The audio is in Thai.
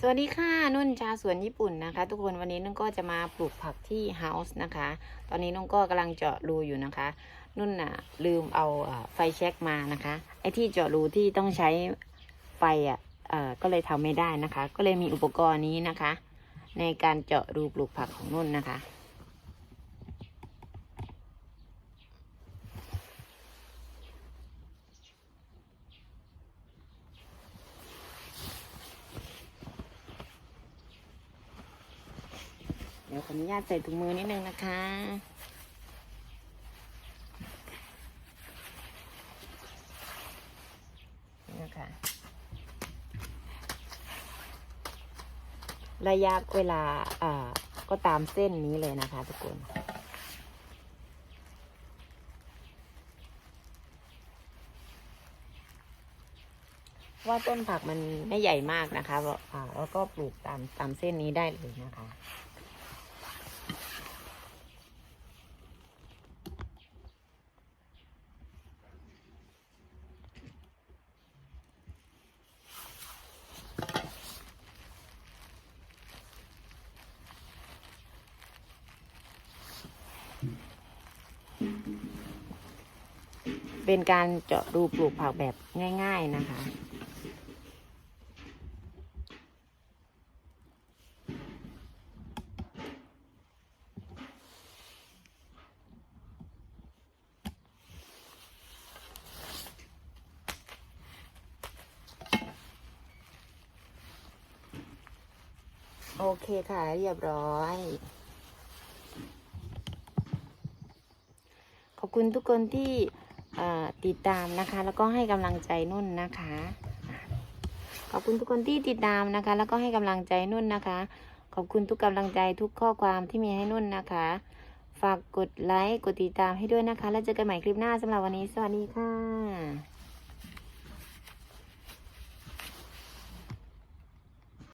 สวัสดีค่ะนุ่นชาสวนญี่ปุ่นนะคะ ทุกคนวันนี้นุ่นก็จะมาปลูกผักที่เฮาส์นะคะ ตอนนี้นุ่นก็กำลังเจาะรูอยู่นะคะ นุ่นน่ะลืมเอาไฟแช็กมานะคะ ไอ้ที่เจาะรูที่ต้องใช้ไฟอะก็เลยทำไม่ได้นะคะ ก็เลยมีอุปกรณ์นี้นะคะ ในการเจาะรูปลูกผักของนุ่นนะคะ เดี๋ยวขออนุญาตใส่ถุงมือนิดนึงนะคะ นี่นะคะระยะเวลาอ่าก็ตามเส้นนี้เลยนะคะทุกคนว่าต้นผักมันไม่ใหญ่มากนะคะแล้วอ่าแล้วก็ปลูกตามตามเส้นนี้ได้เลยนะคะ เป็นการเจาะรูปลูกผักแบบง่าย ๆนะคะ โอเคค่ะ เรียบร้อยขอบคุณทุกคนที่ ติดตามนะคะ แล้วก็ให้กำลังใจนุ่นนะคะ ขอบคุณทุกคนที่ติดตามนะคะ แล้วก็ให้กำลังใจนุ่นนะคะ ขอบคุณทุกกำลังใจทุกข้อความที่มีให้นุ่นนะคะ ฝากกดไลค์กดติดตามให้ด้วยนะคะ แล้วเจอกันใหม่คลิปหน้าสำหรับวันนี้ สวัสดีค่ะ